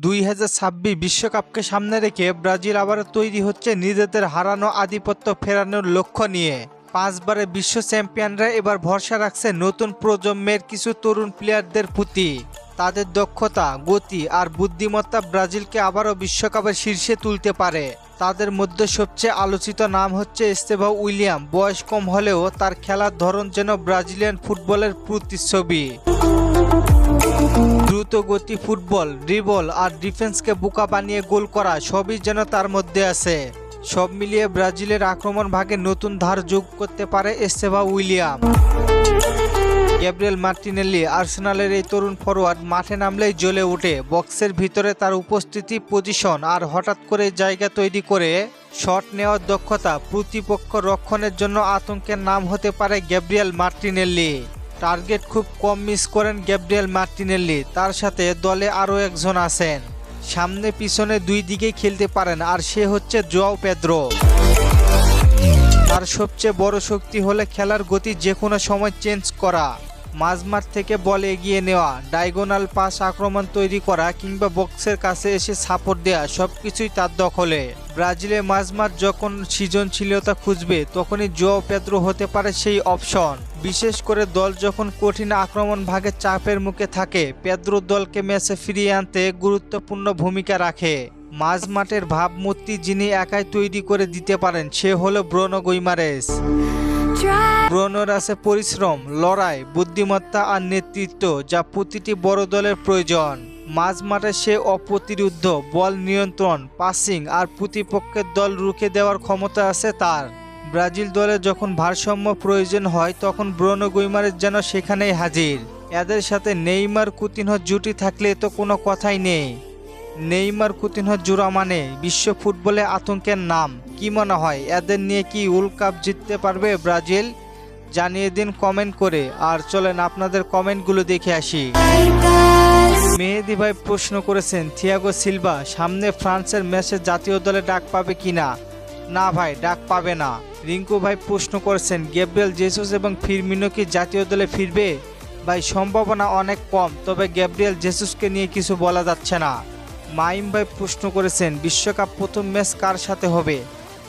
দুই হাজার ছাব্বিশ বিশ্বকাপকে সামনে রেখে ব্রাজিল আবারও তৈরি হচ্ছে নিজেদের হারানো আধিপত্য ফেরানোর লক্ষ্য নিয়ে। পাঁচবারে বিশ্ব চ্যাম্পিয়নরা এবার ভরসা রাখছে নতুন প্রজন্মের কিছু তরুণ প্লেয়ারদের প্রতি। তাদের দক্ষতা, গতি আর বুদ্ধিমত্তা ব্রাজিলকে আবারও বিশ্বকাপের শীর্ষে তুলতে পারে। তাদের মধ্যে সবচেয়ে আলোচিত নাম হচ্ছে ইস্তেভা উইলিয়াম। বয়স কম হলেও তার খেলার ধরন যেন ব্রাজিলিয়ান ফুটবলের প্রতিচ্ছবি। দ্রুত গতি ফুটবল, ড্রিবল আর ডিফেন্সকে বোকা বানিয়ে গোল করা সবই যেন তার মধ্যে আছে। সব মিলিয়ে ব্রাজিলের আক্রমণ ভাগে নতুন ধার যোগ করতে পারে এস্তেভা উইলিয়াম। গ্যাব্রিয়েল মার্টিনেল্লি আর্সেনালের এই তরুণ ফরোয়ার্ড মাঠে নামলেই জ্বলে ওঠে। বক্সের ভিতরে তার উপস্থিতি, পজিশন আর হঠাৎ করে জায়গা তৈরি করে শট নেওয়ার দক্ষতা প্রতিপক্ষ রক্ষণের জন্য আতঙ্কের নাম হতে পারে গ্যাব্রিয়েল মার্টিনেল্লি টার্গেট খুব কম মিস করেন গ্যাব্রিয়েল মার্টিনেল্লি তার সাথে দলে আরও একজন আছেন। সামনে পিছনে দুই দিকে খেলতে পারেন আর সে হচ্ছে জোয়াও পেদ্রো। তার সবচেয়ে বড় শক্তি হলে খেলার গতি যে কোনো সময় চেঞ্জ করা। মাঝমাঠ থেকে বল এগিয়ে নেওয়া, ডায়গোনাল পাস আক্রমণ তৈরি করা কিংবা বক্সের কাছে এসে সাপোর্ট দেওয়া সবকিছুই তার দখলে। ব্রাজিলে মাঝমাঠ যখন সৃজনশীলতা খুঁজবে, তখনই জো পেদ্রো হতে পারে সেই অপশন বিশেষ করে দল যখন কঠিন আক্রমণ ভাগে চাপের মুখে থাকে পেদ্রো দলকে ম্যাচে ফিরিয়ে আনতে গুরুত্বপূর্ণ ভূমিকা রাখে। মাঝমাঠের ভাবমূর্তি যিনি একাই তৈরি করে দিতে পারেন, সে হলো ব্রোনো গৈমারেস ব্রোনোর আছে পরিশ্রম, লড়াই, বুদ্ধিমত্তা আর নেতৃত্ব যা প্রতিটি বড় দলের প্রয়োজন। মাঝ মাঠে সে অপ্রতিরুদ্ধ বল নিয়ন্ত্রণ পাসিং আর প্রতিপক্ষের দল রুখে দেওয়ার ক্ষমতা আছে তার। ব্রাজিল দলে যখন ভারসাম্য প্রয়োজন হয়, তখন ব্রোনো গৈমারের যেন সেখানেই হাজির। এদের সাথে নেইমার কুতিনহ জুটি থাকলে তো কোনো কথাই নেই। নেইমার কুতিনহ জোড়া মানে বিশ্ব ফুটবলে আতঙ্কের নাম। কি মনে হয়? এদের নিয়ে কি ওয়ার্ল্ড কাপ জিততে পারবে ব্রাজিল? জানিয়ে দিন কমেন্ট করে। আর চলেন আপনাদের কমেন্টগুলো দেখে আসি। মেহেদি ভাই প্রশ্ন করেছেন থিয়াগো সিলভা সামনে ফ্রান্সের ম্যাচে জাতীয় দলে ডাক পাবে কিনা না? ভাই, ডাক পাবে না। রিঙ্কু ভাই প্রশ্ন করেছেন গ্যাব্রিয়েল জেসুস এবং ফিরমিনো কি জাতীয় দলে ফিরবে? ভাই, সম্ভাবনা অনেক কম, তবে গ্যাব্রিয়েল জেসুসকে নিয়ে কিছু বলা যাচ্ছে না। মাইম ভাই প্রশ্ন করেছেন, বিশ্বকাপ প্রথম ম্যাচ কার সাথে হবে?